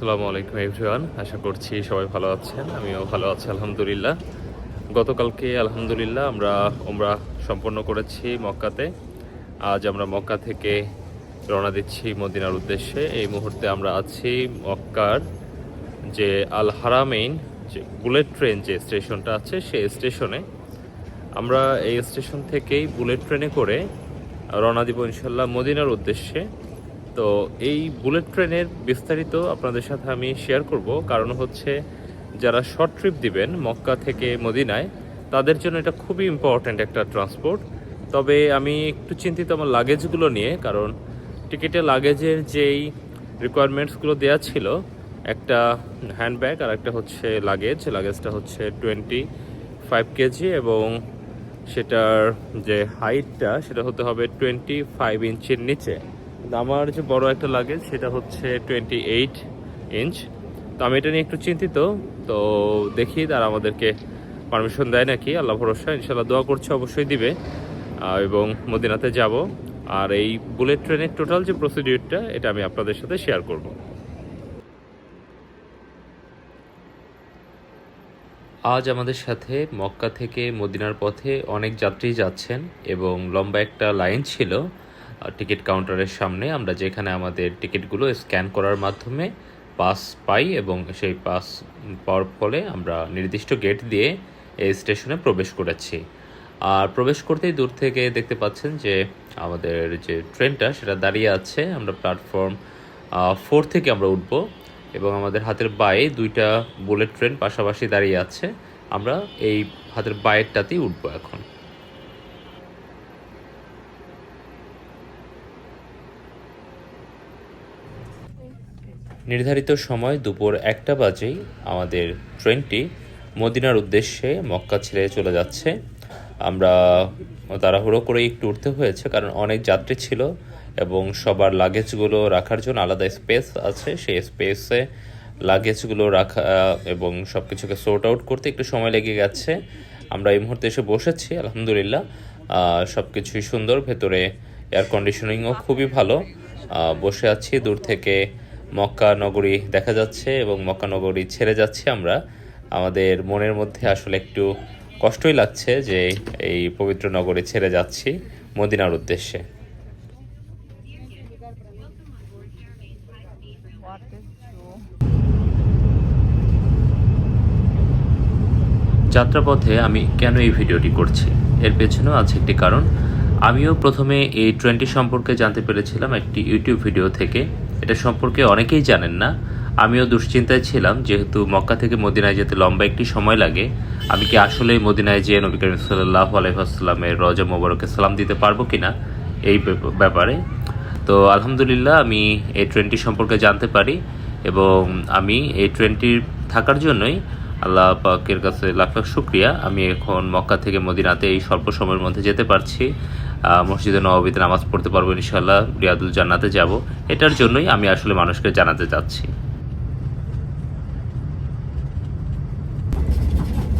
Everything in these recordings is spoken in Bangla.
আসসালামু আলাইকুম এভরিওয়ান, আশা করছি সবাই ভালো আছেন, আমিও ভালো আছি, আলহামদুলিল্লাহ। গতকালকে আলহামদুলিল্লাহ আমরা ওমরা সম্পন্ন করেছি মক্কাতে। আজ আমরা মক্কা থেকে রওনা দিচ্ছি মদিনার উদ্দেশ্যে। এই মুহূর্তে আমরা আছি মক্কার যে আল হারামেইন, যে বুলেট ট্রেন যে স্টেশনটা আছে, সেই স্টেশনে। আমরা এই স্টেশন থেকেই বুলেট ট্রেনে করে রওনা দিব ইনশাল্লাহ মদিনার উদ্দেশ্যে। তো এই বুলেট ট্রেনের বিস্তারিত আপনাদের সাথে আমি শেয়ার করব। কারণ হচ্ছে, যারা শর্ট ট্রিপ দিবেন মক্কা থেকে মদিনায়, তাদের জন্য এটা খুবই ইম্পর্ট্যান্ট একটা ট্রান্সপোর্ট তবে আমি একটু চিন্তিত আমার লাগেজগুলো নিয়ে, কারণ টিকিটে লাগেজের যেই রিকোয়ারমেন্টসগুলো দেওয়া ছিল, একটা হ্যান্ডব্যাগ আর একটা হচ্ছে লাগেজ লাগেজটা হচ্ছে টোয়েন্টি ফাইভ কেজি এবং সেটার যে হাইটটা সেটা হতে হবে টোয়েন্টি ফাইভ ইঞ্চির নিচে। আমার যে বড় একটা লাগেজ সেটা হচ্ছে টোয়েন্টি এইট ইঞ্চ তো আমি এটা নিয়ে একটু চিন্তিত, তো দেখি তারা আমাদেরকে পারমিশন দেয় নাকি, আল্লাহ ভরসা ইনশাল্লাহ দোয়া করছে, অবশ্যই দিবে। এবং মদিনাতে যাব। আর এই বুলেট ট্রেনের টোটাল যে প্রসিডিউরটা এটা আমি আপনাদের সাথে শেয়ার করব। আজ আমাদের সাথে মক্কা থেকে মদিনার পথে অনেক যাত্রী যাচ্ছেন, এবং লম্বা একটা লাইন ছিল। টিকিট কাউন্টারের সামনে আমরা যেখানে আমাদের টিকিটগুলো স্ক্যান করার মাধ্যমে পাস পাই এবং সেই পাস পাওয়ার ফলে আমরা নির্দিষ্ট গেট দিয়ে এই স্টেশনে প্রবেশ করেছি। আর প্রবেশ করতেই দূর থেকে দেখতে পাচ্ছেন যে আমাদের যে ট্রেনটা সেটা দাঁড়িয়ে আছে। আমরা প্ল্যাটফর্ম ফোর থেকে আমরা উঠব এবং আমাদের হাতের বায়ে দুইটা বুলেট ট্রেন পাশাপাশি দাঁড়িয়ে আছে। আমরা এই হাতের বায়েরটাতেই উঠবো এখন। নির্ধারিত সময় দুপুর একটা বাজেই আমাদের ট্রেনটি মদিনার উদ্দেশ্যে মক্কা ছেড়ে চলে যাচ্ছে। আমরা তাড়াহুড়ো করে একটু উঠতে হয়েছে কারণ অনেক যাত্রী ছিল এবং সবার লাগেজগুলো রাখার জন্য আলাদা স্পেস আছে। সেই স্পেসে লাগেজগুলো রাখা এবং সব কিছুকে সোর্ট আউট করতে একটু সময় লেগে গেছে। আমরা এই মুহূর্তে এসে বসেছি, আলহামদুলিল্লাহ। সব কিছুই সুন্দর, ভেতরে এয়ার কন্ডিশনিংও খুবই ভালো। বসে আছি দূর থেকে মক্কা নগরী দেখা যাচ্ছে এবং মক্কা নগরী ছেড়ে যাচ্ছি আমরা। আমাদের মনের মধ্যে আসলে একটু কষ্টই লাগছে যে এই পবিত্র নগরী ছেড়ে যাচ্ছি মদিনার উদ্দেশ্যে? যাত্রাপথে আমি কেন এই ভিডিওটি করছি? এর পেছনেও আছে একটি কারণ। আমিও প্রথমে এই ট্রেনটি সম্পর্কে জানতে পেরেছিলাম একটি ইউটিউব ভিডিও থেকে। এটা সম্পর্কে অনেকেই জানেন না। আমিও দুশ্চিন্তায় ছিলাম, যেহেতু মক্কা থেকে মদিনায় যেতে লম্বা একটি সময় লাগে। আমি কি আসলেই মদিনায় যেয়ে নবী করিম সাল্লাহ আলহামের রজা মোবারকে সালাম দিতে পারব কিনা এই ব্যাপারে? তো আলহামদুলিল্লাহ আমি এই ট্রেনটি সম্পর্কে জানতে পারি এবং আমি এই ট্রেনটির থাকার জন্যই আল্লাহ পাকের কাছে লাখ লাখ শুক্রিয়া। আমি এখন মক্কা থেকে মদিনাতে এই স্বল্প সময়ের মধ্যে যেতে পারছি। মসজিদে নবাবিতে নামাজ পড়তে পারব ইনশাল্লাহ রিয়াদুল জান্নাতে যাব। এটার জন্যই আমি আসলে মানুষকে জানাতে চাচ্ছি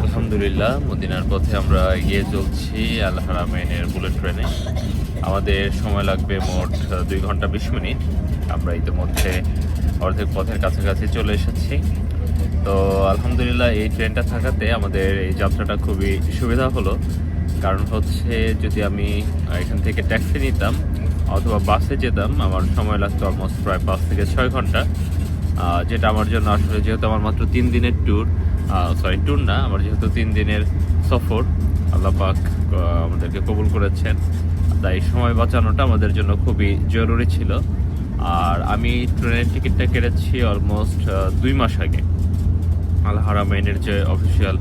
আলহামদুলিল্লাহ, মদিনার পথে আমরা এগিয়ে চলছি আল বুলেট ট্রেনে আমাদের সময় লাগবে মোট দুই ঘণ্টা বিশ মিনিট। আমরা ইতিমধ্যে অর্ধেক পথের কাছাকাছি চলে এসেছি। তো আলহামদুলিল্লাহ, এই ট্রেনটা থাকাতে আমাদের এই যাত্রাটা খুবই সুবিধা হলো। কারণ হচ্ছে যদি আমি এখান থেকে ট্যাক্সি নিতাম অথবা বাসে যেতাম, আমার সময় লাগতো অলমোস্ট প্রায় পাঁচ থেকে ছয় ঘণ্টা। যেটা আমার জন্য আসলে যেহেতু আমার মাত্র তিন দিনের ট্যুর সরি ট্যুর না, আমার যেহেতু তিন দিনের সফর, আল্লাহ পাক আমাদেরকে কবুল করেছেন। তাই সময় বাঁচানোটা আমাদের জন্য খুবই জরুরি ছিল। আর আমি ট্রেনের টিকিটটা কেটেছি অলমোস্ট দুই মাস আগে। আল হারামাইনের যে অফিসিয়াল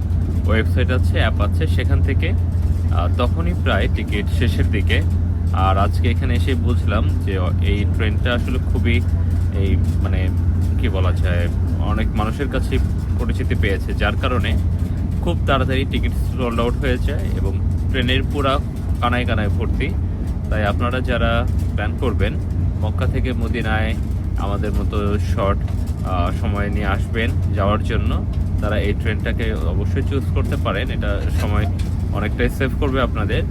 ওয়েবসাইট আছে অ্যাপ আছে, সেখান থেকে তখনই প্রায় টিকিট শেষের দিকে। আর আজকে এখানে এসে বুঝলাম যে এই ট্রেনটা আসলে খুবই এই মানে কি বলা যায়, অনেক মানুষের কাছে পরিচিতি পেয়েছে, যার কারণে খুব তাড়াতাড়ি টিকিট সোল্ড আউট হয়ে যায় এবং ট্রেনের পুরা কানায় কানায় ভর্তি। তাই আপনারা যারা প্ল্যান করবেন, মক্কা থেকে মদিনায় আমাদের মতো শর্ট সময় নিয়ে আসবেন যাওয়ার জন্য, তারা এই ট্রেনটাকে অবশ্যই চুজ করতে পারেন। এটা সময় অনেকটাই সেভ করবে আপনাদের।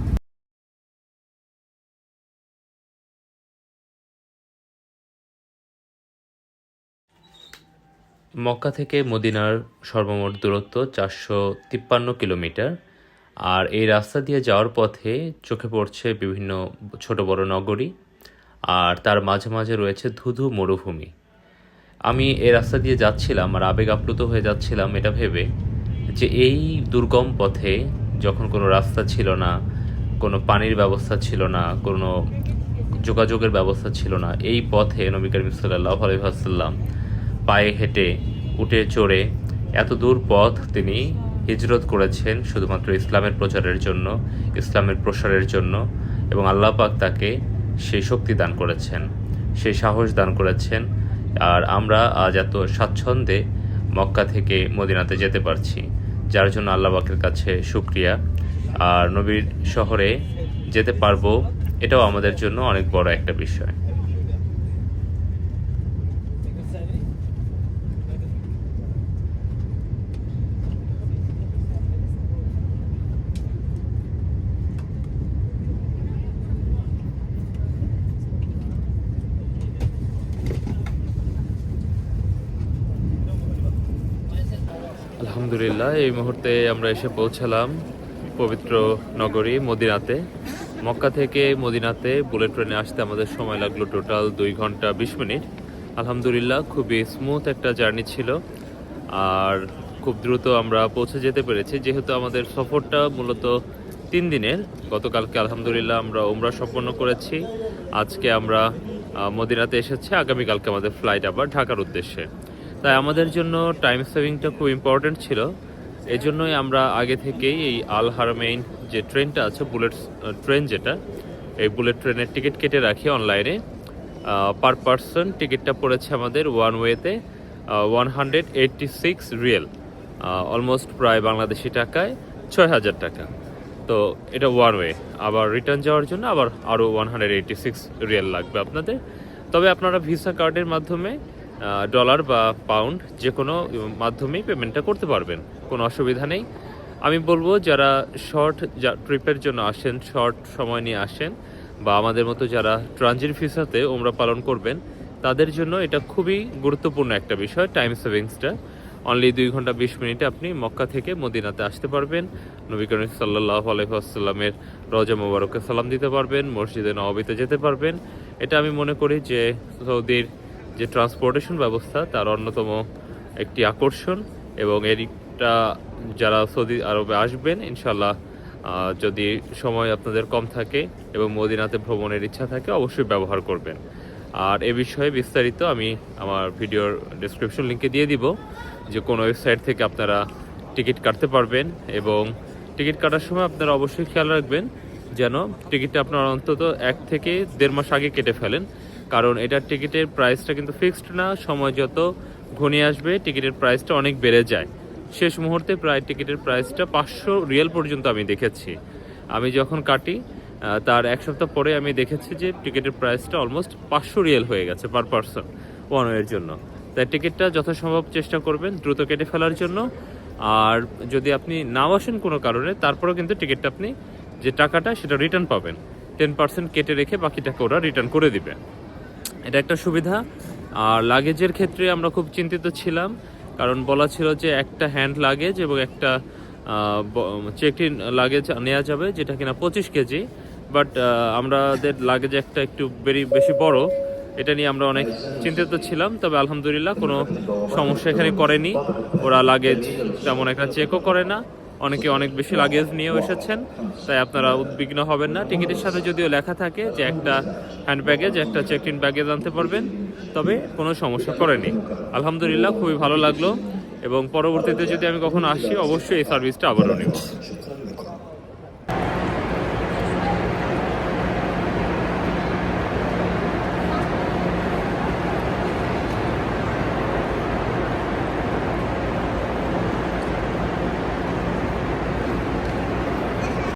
মক্কা থেকে মদিনার সর্বমোট দূরত্ব চারশো তিপ্পান্ন কিলোমিটার। আর এই রাস্তা দিয়ে যাওয়ার পথে চোখে পড়ছে বিভিন্ন ছোট বড় নগরী। আর তার মাঝে মাঝে রয়েছে ধুধু মরুভূমি। আমি এই রাস্তা দিয়ে যাচ্ছিলাম আর আবেগ আপ্লুত হয়ে যাচ্ছিলাম এটা ভেবে যে এই দুর্গম পথে যখন কোনো রাস্তা ছিল না, কোনো পানির ব্যবস্থা ছিল না, কোনো যোগাযোগের ব্যবস্থা ছিল না, এই পথে নবী করিম সাল্লাহ আলহাম পায়ে হেঁটে, উঠে চড়ে এত দূর পথ তিনি হিজরত করেছেন শুধুমাত্র ইসলামের প্রচারের জন্য, ইসলামের প্রসারের জন্য এবং আল্লাহ পাক তাকে সেই শক্তি দান করেছেন, সেই সাহস দান করেছেন। আর আমরা আজ এত স্বাচ্ছন্দ্যে মক্কা থেকে মদিনাতে যেতে পারছি। যার জন্য আল্লাহ বাকের কাছে সুক্রিয়া আর নবীর শহরে যেতে পারব, এটাও আমাদের জন্য অনেক বড় একটা বিষয়। আলহামদুলিল্লাহ, এই মুহূর্তে আমরা এসে পৌঁছালাম পবিত্র নগরী মদিনাতে। মক্কা থেকে মদিনাতে বুলেট ট্রেনে আসতে আমাদের সময় লাগল টোটাল দুই ঘণ্টা বিশ মিনিট। আলহামদুলিল্লাহ, খুবই স্মুথ একটা জার্নি ছিল। আর খুব দ্রুত আমরা পৌঁছে যেতে পেরেছি, যেহেতু আমাদের সফরটা মূলত তিন দিনের। গতকালকে আলহামদুলিল্লাহ আমরা উমরা সম্পন্ন করেছি। আজকে আমরা মদিনাতে এসেছি, আগামীকালকে আমাদের ফ্লাইট আবার ঢাকার উদ্দেশ্যে। তাই আমাদের জন্য টাইম সেভিংটা খুব ইম্পর্টেন্ট ছিল। এই জন্যই আমরা আগে থেকেই এই আল হারমেইন যে ট্রেনটা আছে, বুলেট ট্রেন যেটা, এই বুলেট ট্রেনের টিকিট কেটে রাখি অনলাইনে পার পার্সন টিকিটটা পড়েছে আমাদের ওয়ান ওয়েতে one hundred eighty six riyal almost প্রায় বাংলাদেশি টাকায় ছয় হাজার টাকা। তো এটা ওয়ান ওয়ে আবার রিটার্ন যাওয়ার জন্য আবার আরও one hundred eighty six riyal লাগবে আপনাদের। তবে আপনারা ভিসা কার্ডের মাধ্যমে ডলার বা পাউন্ড যে কোনো মাধ্যমেই পেমেন্টটা করতে পারবেন, কোনো অসুবিধা নেই। আমি বলব, যারা শর্ট ট্রিপের জন্য আসেন শর্ট সময় নিয়ে আসেন, বা আমাদের মতো যারা ট্রানজিট ভিসাতে ওমরা পালন করবেন, তাদের জন্য এটা খুবই গুরুত্বপূর্ণ একটা বিষয় টাইম সেভিংসটা অনলি দুই ঘণ্টা বিশ মিনিটে আপনি মক্কা থেকে মদিনাতে আসতে পারবেন। নবী করিম সাল্লাহ আলহামের রজা মোবারককে সালাম দিতে পারবেন, মসজিদে নবাবিতে যেতে পারবেন। এটা আমি মনে করি যে সৌদির যে ট্রান্সপোর্টেশন ব্যবস্থা, তার অন্যতম একটি আকর্ষণ এবং এরিটা যারা সৌদি আরবে আসবেন ইনশাল্লাহ যদি সময় আপনাদের কম থাকে এবং মদিনাতে ভ্রমণের ইচ্ছা থাকে, অবশ্যই ব্যবহার করবেন। আর এ বিষয়ে বিস্তারিত আমি আমার ভিডিওর ডিসক্রিপশন লিঙ্কে দিয়ে দিব, যে কোন ওয়েবসাইট থেকে আপনারা টিকিট কাটতে পারবেন এবং টিকিট কাটার সময় আপনারা অবশ্যই খেয়াল রাখবেন যেন টিকিটটা আপনারা অন্তত এক থেকে দেড় মাস আগে কেটে ফেলেন। কারণ এটার টিকিটের প্রাইসটা কিন্তু ফিক্সড না, সময় যত ঘনিয়ে আসবে, টিকিটের প্রাইসটা অনেক বেড়ে যায়। শেষ মুহূর্তে প্রায় টিকিটের প্রাইসটা পাঁচশো রিয়েল পর্যন্ত আমি দেখেছি। আমি যখন কাটি তার এক সপ্তাহ পরে আমি দেখেছি যে টিকিটের প্রাইসটা অলমোস্ট পাঁচশো রিয়েল হয়ে গেছে পার পার্সন, ওয়ান ওয়ের জন্য। তাই টিকিটটা যথাসম্ভব চেষ্টা করবেন দ্রুত কেটে ফেলার জন্য। আর যদি আপনি নাও আসেন কোনো কারণে, তারপরেও কিন্তু টিকিটটা আপনি যে টাকাটা, সেটা রিটার্ন পাবেন। টেন পার্সেন্ট কেটে রেখে বাকি টাকা ওরা রিটার্ন করে দিবে। এটা একটা সুবিধা। আর লাগেজের ক্ষেত্রে আমরা খুব চিন্তিত ছিলাম, কারণ বলা ছিল যে একটা হ্যান্ড লাগেজ এবং একটা চেক ইন লাগেজ নেওয়া যাবে যেটা কিনা পঁচিশ কেজি। বাট আমাদের লাগেজ একটা একটু বেরি, বেশি বড়, এটা নিয়ে আমরা অনেক চিন্তিত ছিলাম। তবে আলহামদুলিল্লাহ কোনো সমস্যা এখানে করেনি। ওরা লাগেজ তেমন একটা চেকও করে না। অনেকে অনেক বেশি লাগেজ নিয়েও এসেছেন, তাই আপনারা উদ্বিগ্ন হবেন না। টিকিটের সাথে যদিও লেখা থাকে যে একটা হ্যান্ড ব্যাগেজ একটা চেক ইন ব্যাগেজ আনতে পারবেন, তবে কোনো সমস্যা করেনি। আলহামদুলিল্লাহ, খুবই ভালো লাগল, এবং পরবর্তীতে যদি আমি কখনো আসি, অবশ্যই এই সার্ভিসটা আবারও নেব।